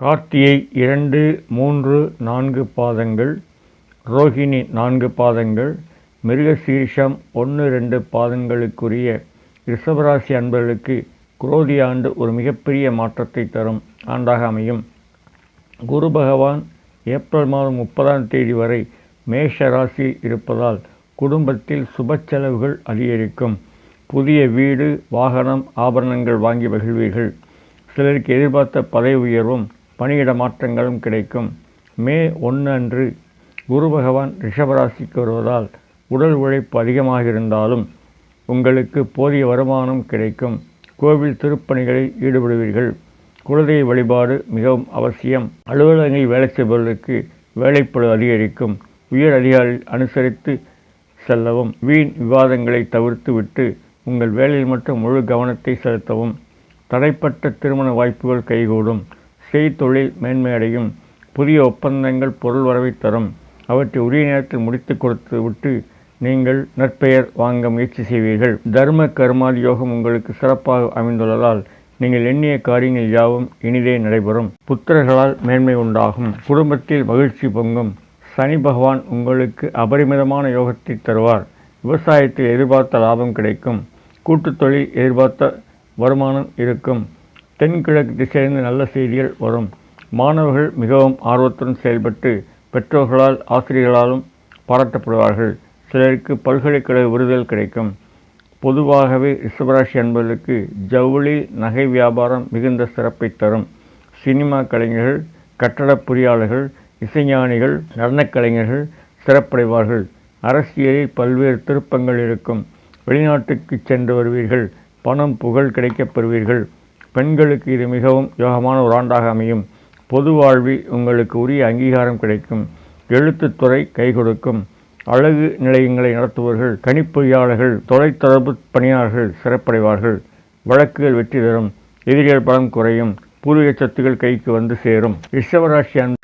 கார்த்தியை இரண்டு மூன்று நான்கு பாதங்கள் ரோகிணி நான்கு பாதங்கள் மிருகசீரிஷம் ஒன்று ரெண்டு பாதங்களுக்குரிய ரிஷபராசி அன்பர்களுக்கு குரோதி ஆண்டு ஒரு மிகப்பெரிய மாற்றத்தை தரும் ஆண்டாக அமையும். குரு பகவான் ஏப்ரல் மாதம் முப்பதாம் தேதி வரை மேஷ ராசி இருப்பதால் குடும்பத்தில் சுப செலவுகள் அதிகரிக்கும். புதிய வீடு வாகனம் ஆபரணங்கள் வாங்கி மகிழ்வீர்கள். சிலருக்கு எதிர்பார்த்த பதவி உயர்வும் பணியிட மாற்றங்களும் கிடைக்கும். மே ஒன்று அன்று குரு பகவான் ரிஷபராசிக்கு வருவதால் உடல் உழைப்பு அதிகமாக இருந்தாலும் உங்களுக்கு போதிய வருமானம் கிடைக்கும். கோவில் திருப்பணிகளில் ஈடுபடுவீர்கள். குலதெய்வ வழிபாடு மிகவும் அவசியம். அலுவலகங்களில் வேலை செய்பவர்களுக்கு வேலைப்பளு அதிகரிக்கும். உயர் அதிகாரி அனுசரித்து செல்லவும். வீண் விவாதங்களை தவிர்த்து விட்டு உங்கள் வேலையில் மட்டும் முழு கவனத்தை செலுத்தவும். தடைப்பட்ட திருமண வாய்ப்புகள் கைகூடும். செய்தொழில் மேன்மையடையும். புதிய ஒப்பந்தங்கள் பொருள் வரவை தரும். அவற்றை உரிய நேரத்தில் முடித்து கொடுத்து விட்டு நீங்கள் நற்பெயர் வாங்க முயற்சி செய்வீர்கள். தர்ம கர்மாதி யோகம் உங்களுக்கு சிறப்பாக அமைந்துள்ளதால் நீங்கள் எண்ணிய காரியங்கள் யாவும் இனிதே நடைபெறும். புத்திரர்களால் மேன்மை உண்டாகும். குடும்பத்தில் மகிழ்ச்சி பொங்கும். சனி பகவான் உங்களுக்கு அபரிமிதமான யோகத்தை தருவார். விவசாயத்தில் எதிர்பார்த்த லாபம் கிடைக்கும். கூட்டுத்தொழில் எதிர்பார்த்த வருமானம் இருக்கும். தென்கிழக்கு திசையிலிருந்து நல்ல செய்திகள் வரும். மாணவர்கள் மிகவும் ஆர்வத்துடன் செயல்பட்டு பெற்றோர்களால் ஆசிரியர்களாலும் பாராட்டப்படுவார்கள். சிலருக்கு பல்கலைக்கழக விருதுகள் கிடைக்கும். பொதுவாகவே ரிஷபராசி என்பதற்கு ஜவுளி நகை வியாபாரம் மிகுந்த சிறப்பை தரும். சினிமா கலைஞர்கள் கட்டடப் பொறியாளர்கள் இசைஞானிகள் நடனக் கலைஞர்கள் சிறப்படைவார்கள். அரசியலில் பல்வேறு திருப்பங்கள் இருக்கும். வெளிநாட்டுக்கு சென்று வருவீர்கள். பணம் புகழ் கிடைக்கப் பெறுவீர்கள். பெண்களுக்கு இது மிகவும் யோகமான ஒரு ஆண்டாக அமையும். பொது வாழ்வில் உங்களுக்கு உரிய அங்கீகாரம் கிடைக்கும். எழுத்துத்துறை கை கொடுக்கும். அழகு நிலையங்களை நடத்துபவர்கள் கணிப்பொறியாளர்கள் தொலைத்தொடர்பு பணியாளர்கள் சிறப்படைவார்கள். வழக்குகள் வெற்றி தரும் எதிரிகள் பலம் குறையும். பூர்வீக சத்துகள் கைக்கு வந்து சேரும். ரிஷவராசி அன்பு